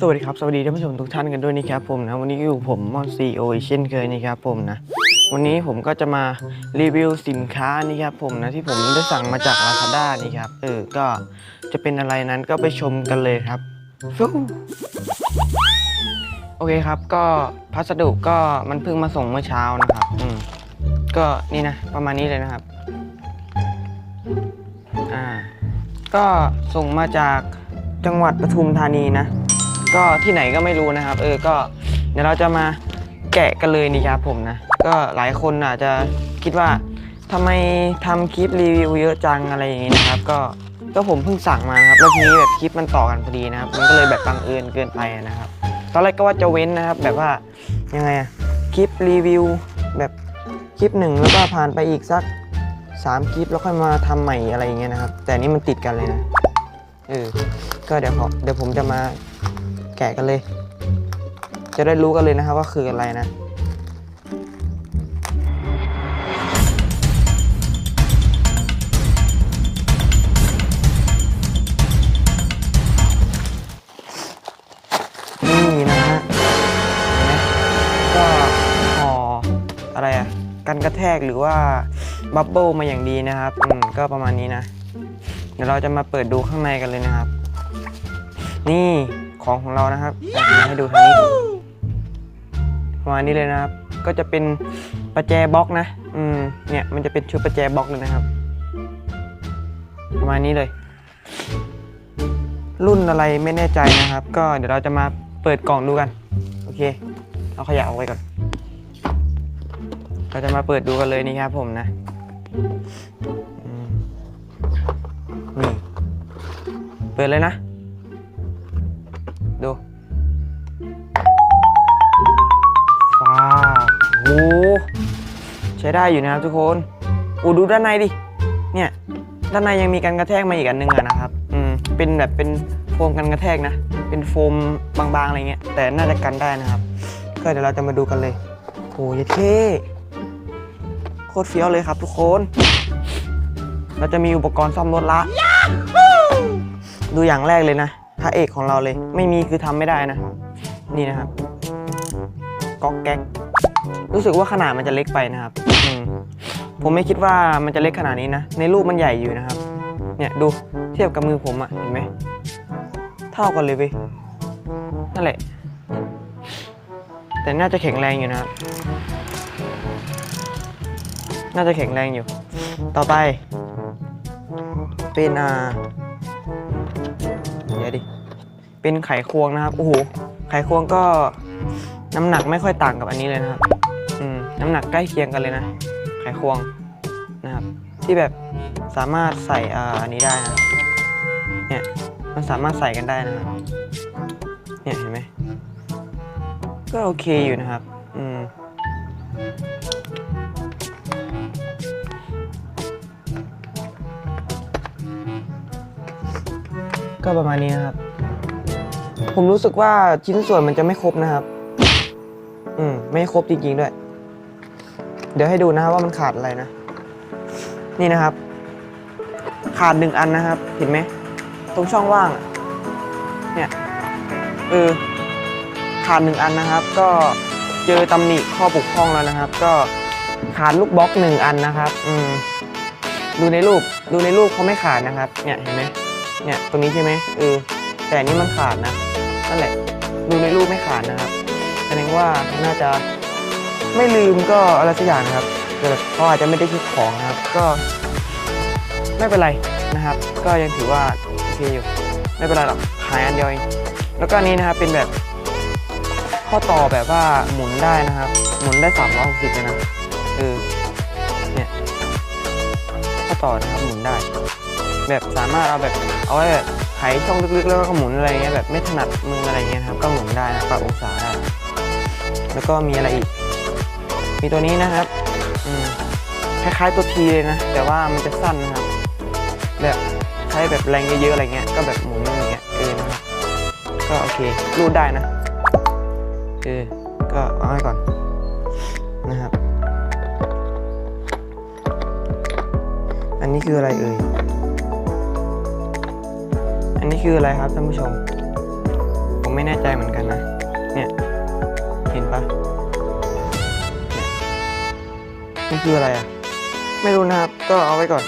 สวัสดีครับ สวัสดีท่านผู้ชมทุกท่านกันด้วยนะครับผมนะ วันนี้อยู่ผมมอนซีโอเช่นเคยนะครับผมนะ วันนี้ผมก็จะมารีวิวสินค้านี่ครับผมนะที่ผมได้สั่งมาจาก Lazada นี่ครับเออก็จะเป็นอะไรนั้นก็ไปชมกันเลยครับฟิวโอเคครับ ก็พัสดุก็มันเพิ่งมาส่งเมื่อเช้านะครับอืมก็นี่นะ ประมาณนี้เลยนะครับอ่าก็ส่งมาจากจังหวัดปทุมธานีนะ ก็ที่ไหนก็ไม่รู้นะครับ เออก็เดี๋ยวเราจะมาแกะกันเลยนี่ครับผมนะ ก็หลายคนอาจจะคิดว่าทำไมทำคลิปรีวิวเยอะจังอะไรอย่างงี้นะครับ ก็ก็ผมเพิ่งสั่งมาครับแล้วทีนี้แบบคลิปมันต่อกันพอดีนะครับ มันก็เลยแบบบังเอิญเกินไปนะครับ ตอนแรกก็ว่าจะเว้นนะครับ แบบว่ายังไงอะคลิปรีวิวแบบคลิปหนึ่งแล้วก็ผ่านไปอีกสักสามคลิปแล้วค่อยมาทำใหม่อะไรอย่างเงี้ยนะครับ แต่นี้มันติดกันเลยนะเออก็เดี๋ยวขอเดี๋ยวผมจะมา แกะกันเลย จะได้รู้กันเลยนะครับว่าคืออะไรนะนี่นะฮะเห็นไหมก็ห่ออะไรอะกันกระแทกหรือว่าบับเบิลมาอย่างดีนะครับอืมก็ประมาณนี้นะ เดี๋ยวเราจะมาเปิดดูข้างในกันเลยนะครับ นี่ ของของเรานะครับอะเดี๋ยวให้ดูทางนี้ประมาณนี้เลยนะครับ ก็จะเป็นประแจบล็อกนะ อืม เนี่ยมันจะเป็นชุดประแจบล็อกเลยนะครับ ประมาณนี้เลย รุ่นอะไรไม่แน่ใจนะครับ ก็เดี๋ยวเราจะมาเปิดกล่องดูกัน โอเค เอาขยะออกไว้ก่อน เราจะมาเปิดดูกันเลยนี่ครับผมนะมนี่เปิดเลยนะ ดูว้าโหใช้ได้อยู่นะครับทุกคนอ้ดูด้านในดิ เนี่ย ด้านในยังมีการกระแทกมาอีกอันนึงอะนะครับ อืม เป็นแบบเป็นโฟมกันกระแทกนะ เป็นโฟมบางๆอะไรเงี้ย แต่น่าจะกันได้นะครับ ก็เดี๋ยวเราจะมาดูกันเลยโอ้ยเท่โคตรเฟี้ยวเลยครับทุกคน เราจะมีอุปกรณ์ซ่อมรถละ ดูอย่างแรกเลยนะ ระเอกของเราเลย ไม่มีคือทำไม่ได้นะ นี่นะครับก๊อกแก๊กรู้สึกว่าขนาดมันจะเล็กไปนะครับอผมไม่คิดว่ามันจะเล็กขนาดนี้นะ ในรูปมันใหญ่อยู่นะครับ เนี่ยดูเทียบกับมือผมอะเห็นไหมเท่ากันเลยเว้ยนั่นแหละ แต่น่าจะแข็งแรงอยู่นะครับ น่าจะแข็งแรงอยู่ ต่อไป เป็นอ่าเดี๋ยวดิ เป็นไขควงนะครับโอ้โหไขควงก็น้ำหนักไม่ค่อยต่างกับอันนี้เลยนะครับอืมน้ำหนักใกล้เคียงกันเลยนะ ไขควงนะครับ ที่แบบสามารถใส่อ่าอันนี้ได้นะเนี่ยมันสามารถใส่กันได้นะครับเนี่ยเห็นไหมก็โอเคอยู่นะครับ อืมก็ประมาณนี้นะครับ ผมรู้สึกว่าชิ้นส่วนมันจะไม่ครบนะครับ อืม ไม่ครบจริงๆด้วย เดี๋ยวให้ดูนะครับว่ามันขาดอะไรนะ นี่นะครับ ขาดหนึ่งอันนะครับ เห็นไหม ตรงช่องว่างอะเนี่ย เออ ขาดหนึ่งอันนะครับ ก็เจอตำหนิข้อบกพร่องแล้วนะครับ ก็ขาดลูกบล็อกหนึ่งอันนะครับ อืม ดูในรูป ดูในรูปเขาไม่ขาดนะครับ เนี่ย เห็นไหมเนี่ย ตรงนี้ใช่ไหมเออแต่นนี้มันขาดนะ นั่นแหละ ดูในรูปไม่ขาดนะครับแสดงว่าเขาน่าจะไม่ลืมก็อะไรสักอย่างนะครับแต่เขาอาจจะไม่ได้คิดของนะครับ ก็ไม่เป็นไรนะครับ ก็ยังถือว่าโอเคอยู่ไม่เป็นไรหรอกหายอันเดียวเองแล้วก็นนี้นะครับเป็นแบบข้อต่อแบบว่าหมุนได้นะครับ หมุนได้ 360เลยนะเออเนี่ยข้อต่อนะครับหมุนได้ แบบสามารถเอาแบบเอาไว้แบบไขช่องลึกๆ แล้วก็หมุนอะไรเงี้ยแบบไม่ถนัดมืออะไรเงี้ยครับก็หมุนได้นะปรับองศาได้แล้วก็มีอะไรอีก มีตัวนี้นะครับอืมคล้ายๆตัวทีเลยนะ แต่ว่ามันจะสั้นนะครับ แบบใช้แบบแรงเยอะๆอะไรเงี้ยก็แบบหมุนอย่างเงี้ยเออนะครับก็โอเครูดได้นะเออก็เอาไว้ก่อนนะครับ อันนี้คืออะไรเอ่ยอั นนี้คืออะไรครับท่านผู้ชม ผมไม่แน่ใจเหมือนกันนะ เนี่ย เห็นปะเนี่ยนี่คืออะไรอะ ไม่รู้นะครับ ก็เอาไว้ก่อน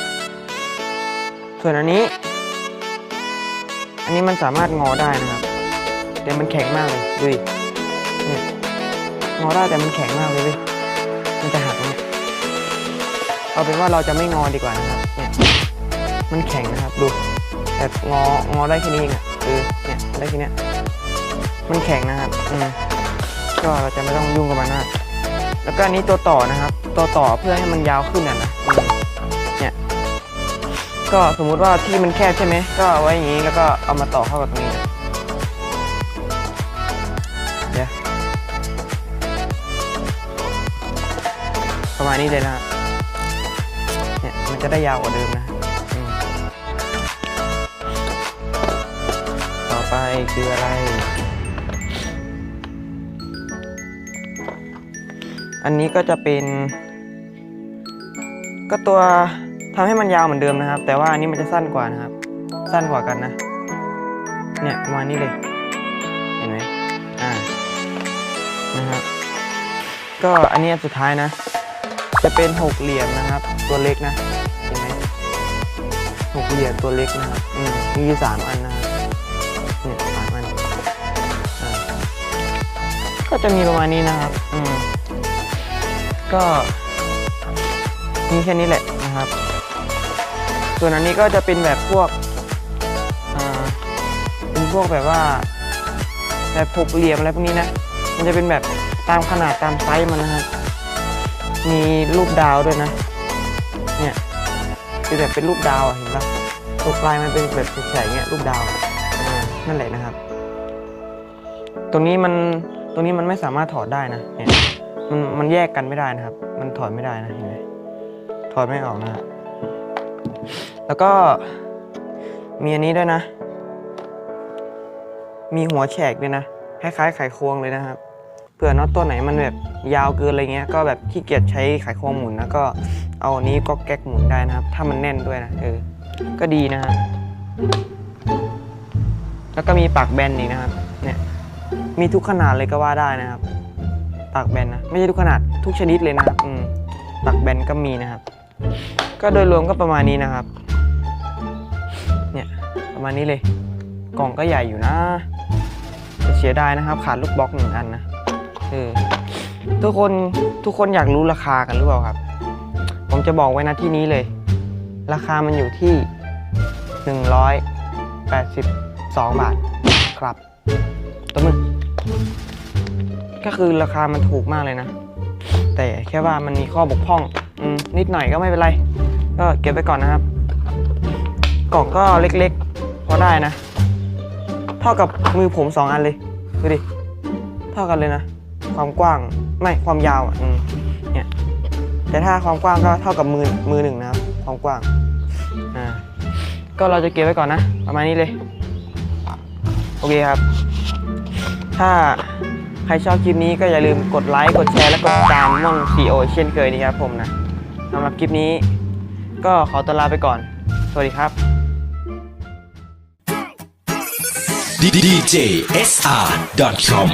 ส่วนอันนี้ อันนี้มันสามารถงอได้นะครับ แต่มันแข็งมากเลยดูดิเนี่ยงอได้แต่มันแข็งมากเลยเว้ยมันจะหักไหมเนี่ยเอาเป็นว่าเราจะไม่งอดีกว่านะครับ เนี่ย มันแข็งนะครับ ดู แต่งองอได้แค่นี้เองอะคือเนี่ยได้แค่เนี้ยมันแข็งนะครับอืมก็เราจะไม่ต้องยุ่งกับมันนะแล้วก็อันนี้ตัวต่อนะครับ ตัวต่อเพื่อให้มันยาวขึ้นอะนะเนี่ยก็สมมุติว่าที่มันแคบใช่ไหมก็เอาไว้อย่างนี้แล้วก็เอามาต่อเข้ากับตรงนี้เดี๋ยวประมาณนี้เลยนะเนี่ยมันจะได้ยาวกว่าเดิมนะ ไปคืออะไร อันนี้ก็จะเป็น ก็ตัวทำให้มันยาวเหมือนเดิมนะครับ แต่ว่าอันนี้มันจะสั้นกว่านะครับ สั้นกว่ากันนะ เนี่ยประมาณนี้เลย เห็นไหมอ่า นะครับ ก็อันนี้สุดท้ายนะ จะเป็นหกเหลี่ยมนะครับ ตัวเล็กนะ เห็นไหมหกเหลี่ยมตัวเล็กนะครับ อืมมีสามอันนะครับ ก็จะมีประมาณนี้นะครับ อืม ก็มีแค่นี้แหละนะครับ ส่วนอันนี้ก็จะเป็นแบบพวกอ่าเป็นพวกแบบว่า แบบหกเหลี่ยมอะไรพวกนี้นะ มันจะเป็นแบบตามขนาดตามไซส์มันนะครับ มีรูปดาวด้วยนะ เนี่ยคือแบบเป็นรูปดาวอะเห็นปะตัวปลายมันเป็นแบบแฉกๆเงี้ยรูปดาวอะอ่านั่นแหละนะครับ ตรงนี้มัน ตรงนี้มันไม่สามารถถอดได้นะเนี่ยมันมันแยกกันไม่ได้นะครับ มันถอดไม่ได้นะเห็นไหมถอดไม่ออกนะฮะแล้วก็มีอันนี้ด้วยนะ มีหัวแฉกด้วยนะ คล้ายๆไขควงเลยนะครับ เผื่อน็อตตัวไหนมันแบบยาวเกินอะไรเงี้ย ก็แบบขี้เกียจใช้ไขควงหมุนนะก็เอาอันนี้ก็แก๊กหมุนได้นะครับ ถ้ามันแน่นด้วยนะเออ ก็ดีนะฮะแล้วก็มีปากแบนอีกนะครับ มีทุกขนาดเลยก็ว่าได้นะครับปากแบนนะ ไม่ใช่ทุกขนาดทุกชนิดเลยนะครับอืมปักแบนก็มีนะครับ ก็โดยรวมก็ประมาณนี้นะครับ เนี่ยประมาณนี้เลย กล่องก็ใหญ่อยู่นะเสียดายนะครับ ขาดลูกบล็อกหนึ่งอันนะเออทุกคนทุกคนอยากรู้ราคากันหรือเปล่าครับ ผมจะบอกไว้นะที่นี้เลย ราคามันอยู่ที่ 182 บาท ครับตัวมึง ก็คือราคามันถูกมากเลยนะ แต่แค่ว่ามันมีข้อบกพร่องอนิดหน่อยก็ไม่เป็นไร ก็เก็บไว้ก่อนนะครับ กล่องก็เล็กๆ พอได้นะ เท่ากับมือผมสองอันเลย ดูดิ เท่ากันเลยนะ ความกว้าง ไม่ความยาวอะเนี่ย แต่ถ้าความกว้างก็เท่ากับมือมือหนึ่งนะครับ ความกว้าง อ่า ก็เราจะเก็บไว้ก่อนนะ ประมาณนี้เลย โอเคครับ ถ้าใครชอบคลิปนี้ก็อย่าลืมกดไลค์ กดแชร์ และกดติดตามม่องซีโอเช่นเคยนะครับผมนะสำหรับคลิปนี้ ก็ขอตัวลาไปก่อน สวัสดีครับ DJSR.com